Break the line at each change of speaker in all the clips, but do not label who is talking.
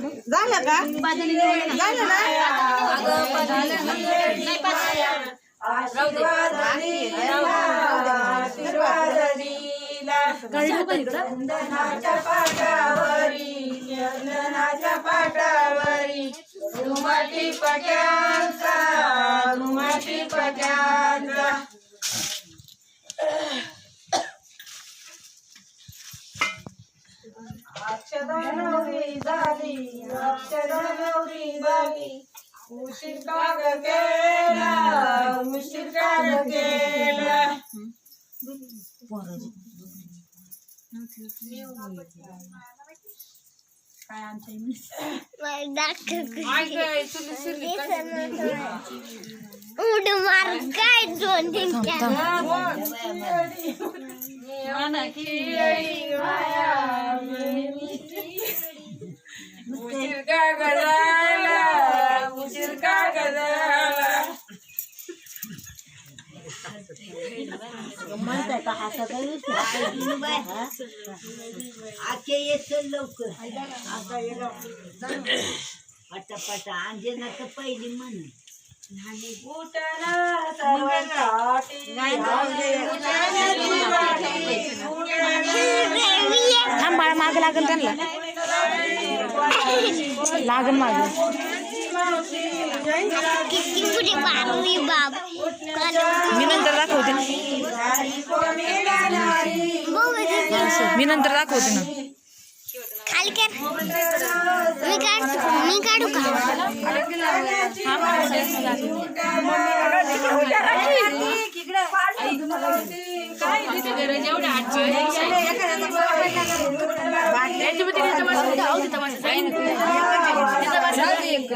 झालं का? झालं ना?
चंदनाच्या पाटावरी चंदनाच्या पाटावरी. पक्यांचा पक्यांचा अक्षदा नवरी झाली. अक्षदा नवरी झाली उशीर केला. उशीर
उड मार काय दोन तीन चार
आजचे येत लवकर. अंजनाचं पहिली म्हण.
उठना
माग लागल त्यांना. लागल माग.
किती पुढे बाबी बाब
मी नंतर दाखवते ना. मी नंतर दाखवते ना
खाली कर मी काढतो मी काढू का
वासाने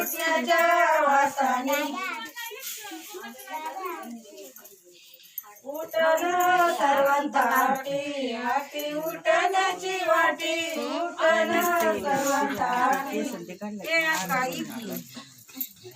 उठण्याच्या वासाने उठण सर्वांसाठी हाती उठण्याची वाटी उठण सर्वांसाठी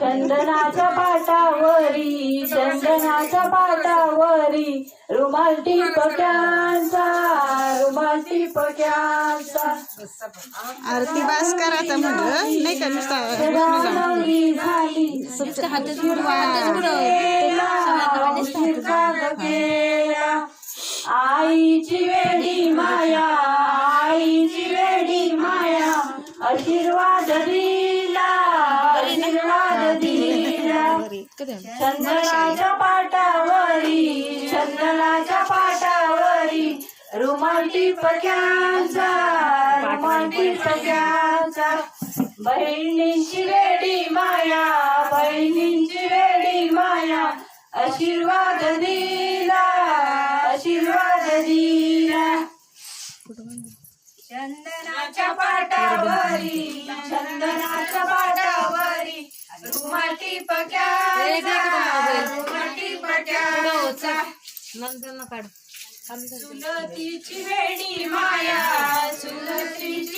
चंदनाच्या पाटावरी चंदनाच्या पाटावरी रुमाल टिपक्यांचा रुमाल टिपक्यांचा
आरती बास करायचा म्हणलं नाही का नुसता
ग केला? आईची वेडी माया आईची वेडी माया आशीर्वाद दिला चंदनाच्या पाटावरी चंदनाच्या पाटावरी रुमाल पक्यांचा रुमाल पक्यांचा. बहिणींची वेडी माया बहिणींची वेडी माया आशीर्वाद दिला आशीर्वाद दिला. चंदनाच्या पाटावरी चंदनाच्या पाटावरी रुमाटी पक्याचा चुलतीची वेडी माया चुलतीची